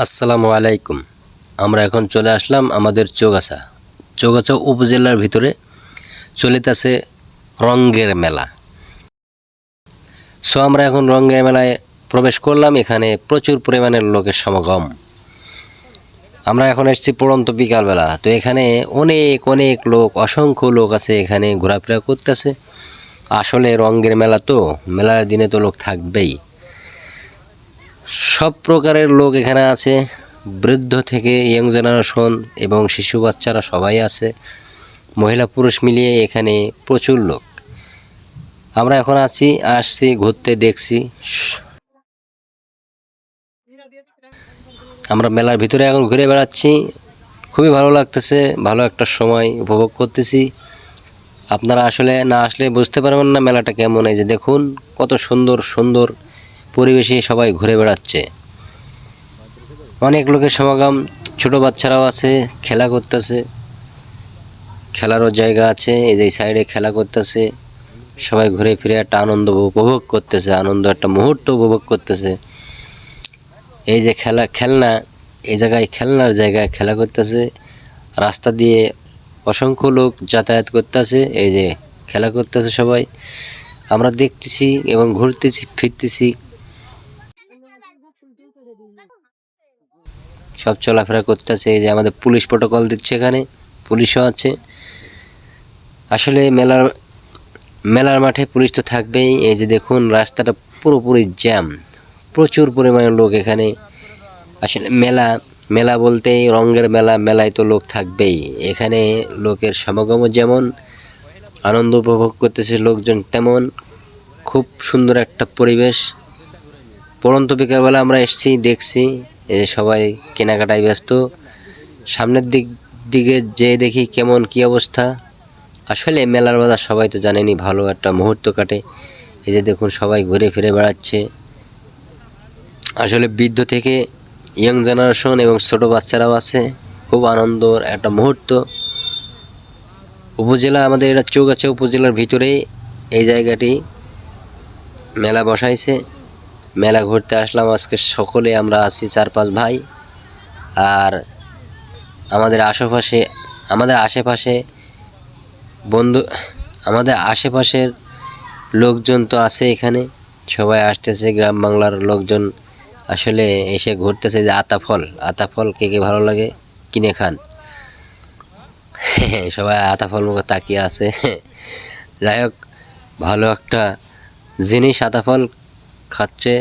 আসসালামু আলাইকুম। আমরা এখন চলে আসলাম আমাদের চৌগাছা। চৌগাছা উপজেলার ভিতরে চলিতেছে রঙ্গের মেলা। সো আমরা এখন রঙ্গের মেলায় প্রবেশ করলাম। এখানে প্রচুর পরিমাণের লোকের সমাগম। আমরা এখন এসেছি পড়ন্ত বিকালবেলা। তো এখানে অনেক অনেক লোক, অসংখ্য লোক আছে এখানে ঘোরাফেরা করতেছে। আসলে রঙ্গের মেলা তো, মেলার দিনে তো লোক থাকবেই। সব প্রকারের লোক এখানে আছে। বৃদ্ধ থেকে ইয়ং জেনারেশন এবং শিশু বাচ্চারা সবাই আছে। মহিলা পুরুষ মিলিয়ে এখানে প্রচুর লোক। আমরা এখন আছি, আসছি, ঘুরতে দেখছি। আমরা মেলার ভিতরে এখন ঘুরে বেড়াচ্ছি। খুবই ভালো লাগতেছে, ভালো একটা সময় উপভোগ করতেছি। আপনারা আসলে না আসলে বুঝতে পারবেন না মেলাটা কেমন। এই যে দেখুন, কত সুন্দর সুন্দর পরিবেশে সবাই ঘুরে বেড়াচ্ছে। অনেক লোকের সমাগম, ছোট বাচ্চারাও আছে, খেলা করতেছে। খেলারও জায়গা আছে, এই যে সাইডে খেলা করতেছে। সবাই ঘুরে ফিরে একটা আনন্দ উপভোগ করতেছে, আনন্দ একটা মুহূর্ত উপভোগ করতেছে। এই যে খেলা, খেলনা, এই জায়গায় খেলনার জায়গায় খেলা করতেছে। রাস্তা দিয়ে অসংখ্য লোক যাতায়াত করতেছে, এই যে খেলা করতেছে সবাই। আমরা দেখতেছি এবং ঘুরতেছি, ফিরতেছি। সব চলাফেরা করতেছে এই যে আমাদের পুলিশ প্রোটোকল দিচ্ছে এখানে পুলিশও আছে। আসলে মেলার মেলার মাঠে পুলিশ তো থাকবেই। এই যে দেখুন রাস্তাটা পুরোপুরি জ্যাম প্রচুর পরিমাণে লোক এখানে। আসলে মেলা মেলা বলতেই রঙের মেলা মেলায় তো লোক থাকবেই। এখানে লোকের সমাগমও যেমন আনন্দ উপভোগ করতেছে লোকজন তেমন। খুব সুন্দর একটা পরিবেশ। পরন্ত বিকালবেলা আমরা এসেছি, দেখছি, এই যে সবাই কেনাকাটায় ব্যস্ত। সামনের দিক, দিকে যে দেখি কেমন কি অবস্থা। আসলে মেলার বাজার সবাই তো জানেনি ভালো একটা মুহূর্ত কাটে। এই যে দেখুন, সবাই ঘুরে ফিরে বেড়াচ্ছে। আসলে বৃদ্ধ থেকে ইয়ং জেনারেশন এবং ছোট বাচ্চারাও আছে। খুব আনন্দর একটা মুহূর্ত। উপজেলা, আমাদের এটা চোখ আছে উপজেলার ভিতরে এই জায়গাটি মেলা বসাইছে। মেলা ঘুরতে আসলাম। আজকে সকলে আমরা আছি চার পাঁচ ভাই। আর আমাদের আশেপাশে আমাদের আশেপাশে বন্ধু, আমাদের আশেপাশের লোকজন তো আছে এখানে। সবাই আসতেছে, গ্রাম বাংলার লোকজন আসলে এসে ঘুরতেছে যে আতা ফল। আতা ফল কে কে ভালো লাগে? কিনে খান। সবাই আতা ফল মুখে তাকিয়ে আছে। যাই হোক, ভালো একটা জিনিস আতা ফল খাচ্ছে